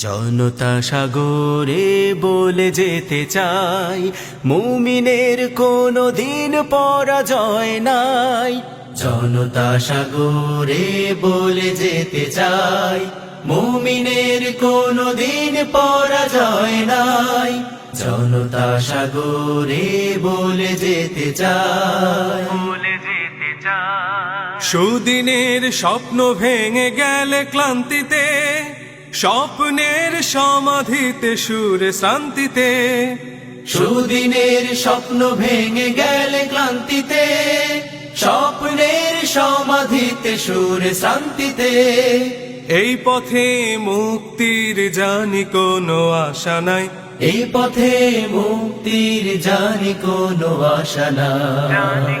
জনতা সাগরে বলে যেতে চাই মুমিনের কোনো দিন পরাজয় নাই। জনতা সাগরে বলে যেতে চাই মুমিনের কোনো দিন পরাজয় নাই। জনতা সাগরে বলে যেতে চাই। বলে যেতে চাই। সুদিনের স্বপ্ন ভেঙে গেলে ক্লান্তিতে স্বপ্নের সমাধিতে সুর শান্তিতে সুদিনের স্বপ্ন ভেঙে গেলে ক্লান্তিতে। স্বপ্নের সমাধিতে সুর শান্তিতে এই পথে মুক্তির জানি কোনো আশা নাই। এই পথে মুক্তির জানি কোনো আশা নাই।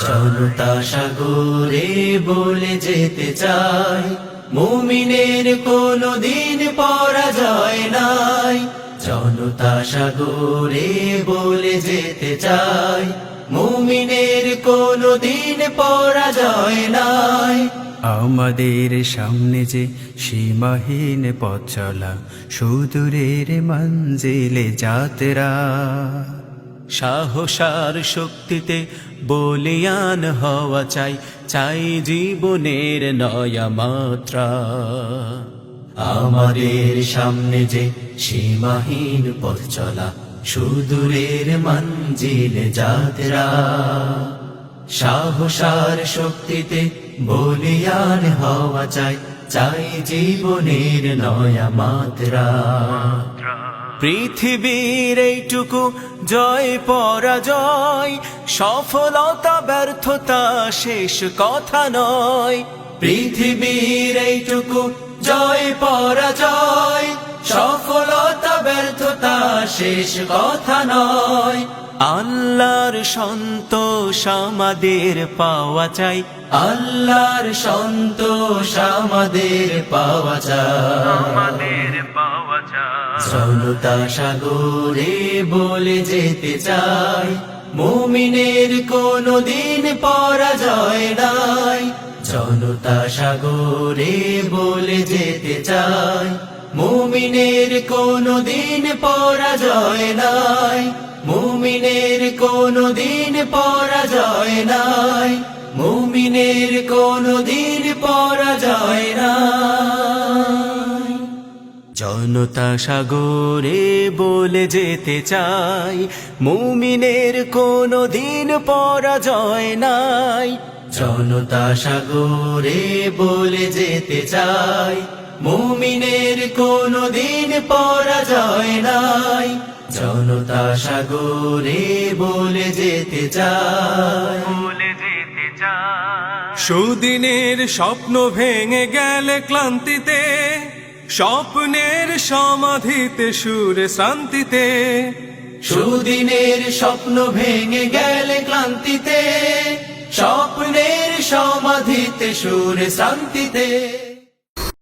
জনতা সাগরে বলে যেতে চাই। মুমিনের কোনো দিন পরাজয় নাই। জনতা সাগরে বলে যেতে চাই। মুমিনের কোনো দিন পরাজয় নাই। আমাদের সামনে যে সীমাহীন পথ চলা, সুদূরের মঞ্জিলে যাত্রা। সাহসার শক্তিতে বলিয়ান হওয়া চাই চাই জীবনের নয়া মাত্রা আমাদের সামনে যে সীমাহীন পথ চলা, সুদূরের মঞ্জিলে যাত্রা। সাহসার শক্তিতে বলিয়ান হওয়া চাই চাই জীবনের নয়া মাত্রা পৃথিবীর এইটুকু জয়, পরাজয়, সফলতা, ব্যর্থতা শেষ কথা নয়। পৃথিবীর এইটুকু জয়, পরাজয়, সফলতা, ব্যর্থতা শেষ কথা নয়। আল্লাহর সন্তোষ আমাদের পাওয়া চাই। আল্লাহর সন্তোষ আমাদের পাওয়া চাই। জনতা সাগরে বলে যেতে চাই, মুমিনের কোনো দিন পরাজয় নাই। জনতা সাগরে বলে যেতে চাই, মুমিনের কোনো দিন পরাজয় নাই। মুমিনের কোনো দিন পরাজয় নাই। মুমিনের কোনো দিন পরাজয় নাই। জনতা সাগরে বলে যেতে চাই। মুমিনের কোনো দিন পরাজয় নাই। জনতা সাগরে বলে যেতে চাই। মুমিনের কোনো দিন পরাজয় নাই। জনতা সাগরে বলে যেতে চাই। বলে যেতে চাই। সুদিনের স্বপ্ন ভেঙে গেলে ক্লান্তিতে স্বপ্নের সমাধিতে সুর শান্তিতে সুদিনের স্বপ্ন ভেঙে গেলে ক্লান্তিতে। স্বপ্নের সমাধিতে সুর শান্তিতে